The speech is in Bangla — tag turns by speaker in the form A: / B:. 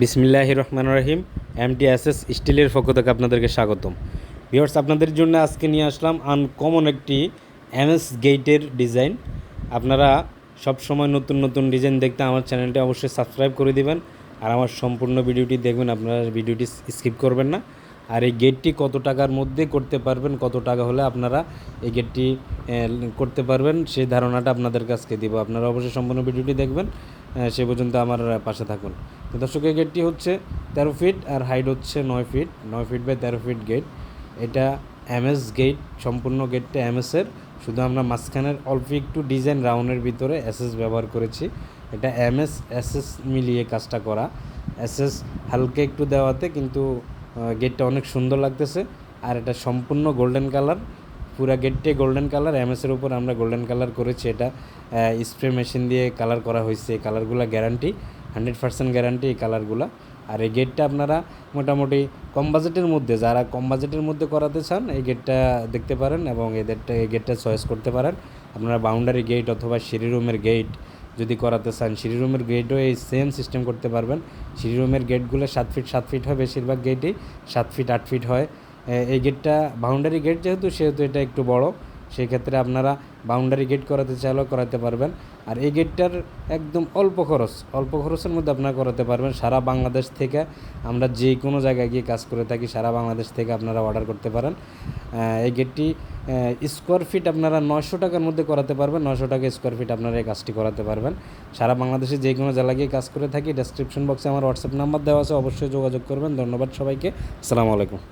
A: বিসমিল্লাহ রহমান রহিম এস এস স্টিলের পক্ষ থেকে আপনাদেরকে স্বাগতম। ভিওর্স আপনাদের জন্য আজকে নিয়ে আসলাম আনকমন একটি এমএস গেটের ডিজাইন আপনারা সব সময় নতুন নতুন ডিজাইন দেখতে আমার চ্যানেলটি অবশ্যই সাবস্ক্রাইব করে দিবেন। আর আমার সম্পূর্ণ ভিডিওটি দেখবেন, আপনারা ভিডিওটি স্কিপ করবেন না। আর এই গেটটি কত টাকার মধ্যে করতে পারবেন, কত টাকা হলে আপনারা এই গেটটি করতে পারবেন, সেই ধারণাটা আপনাদের কাছকে দিব। আপনারা অবশ্যই সম্পূর্ণ ভিডিওটি দেখবেন। সে পর্যন্ত আমার পাশে থাকুন। তো দর্শক এই গেটটি হচ্ছে তেরো ফিট আর হাইট হচ্ছে নয় ফিট নয় ফিট বাই তেরো ফিট গেট এটা এমএস গেট সম্পূর্ণ গেটটা এমএসের শুধু আমরা মাঝখানের অল্প একটু ডিজাইন রাউন্ডের ভিতরে এসএস ব্যবহার করেছি। এটা এমএস এসএস মিলিয়ে কাজটা করা। এসএস হালকা একটু দেওয়াতে কিন্তু গেটটা অনেক সুন্দর লাগতেছে। আর এটা সম্পূর্ণ গোল্ডেন কালার পুরা গেটটাই গোল্ডেন কালার এমএসের উপর আমরা গোল্ডেন কালার করেছি এটা। স্প্রে মেশিন দিয়ে কালার করা হয়েছে, এই কালারগুলো গ্যারান্টি হান্ড্রেড পার্সেন্ট গ্যারান্টি এই কালারগুলো আর এই গেটটা আপনারা মোটামুটি কম বাজেটের মধ্যে, যারা কম বাজেটের মধ্যে করাতে চান, এই গেটটা দেখতে পারেন এবং এদেরটা, এই গেটটা চয়েস করতে পারেন। আপনারা বাউন্ডারি গেট অথবা সিঁড়ি রুমের গেট যদি করাতে চান, সিঁড়ি রুমের গেটও এই সেম সিস্টেম করতে পারবেন। সিঁড়ি রুমের গেটগুলো সাত ফিট সাত ফিট হয় বেশিরভাগ গেটই সাত ফিট আট ফিট হয়। এই গেটটা বাউন্ডারি গেট যেহেতু, সেহেতু এটা একটু বড়। সেই ক্ষেত্রে আপনারা বাউন্ডারি গেট করাতে চাইলেও করাতে পারবেন। আর এই গেটটার একদম অল্প খরচ, অল্প খরচের মধ্যে আপনারা করাতে পারবেন। সারা বাংলাদেশ থেকে আমরা যে কোনো জায়গায় গিয়ে কাজ করে থাকি, সারা বাংলাদেশ থেকে আপনারা অর্ডার করতে পারেন। এই গেটটি স্কোয়ার ফিট আপনারা নয়শো টাকার মধ্যে করাতে পারবেন। নয়শো টাকা স্কোয়ার ফিট আপনারা এই কাজটি করাতে পারবেন। সারা বাংলাদেশে যে কোনো জেলায় গিয়ে কাজ করে থাকি ডেসক্রিপশন বক্সে আমার হোয়াটসঅ্যাপ নাম্বার দেওয়া আছে, অবশ্যই যোগাযোগ করবেন। ধন্যবাদ সবাইকে। আসসালামু আলাইকুম।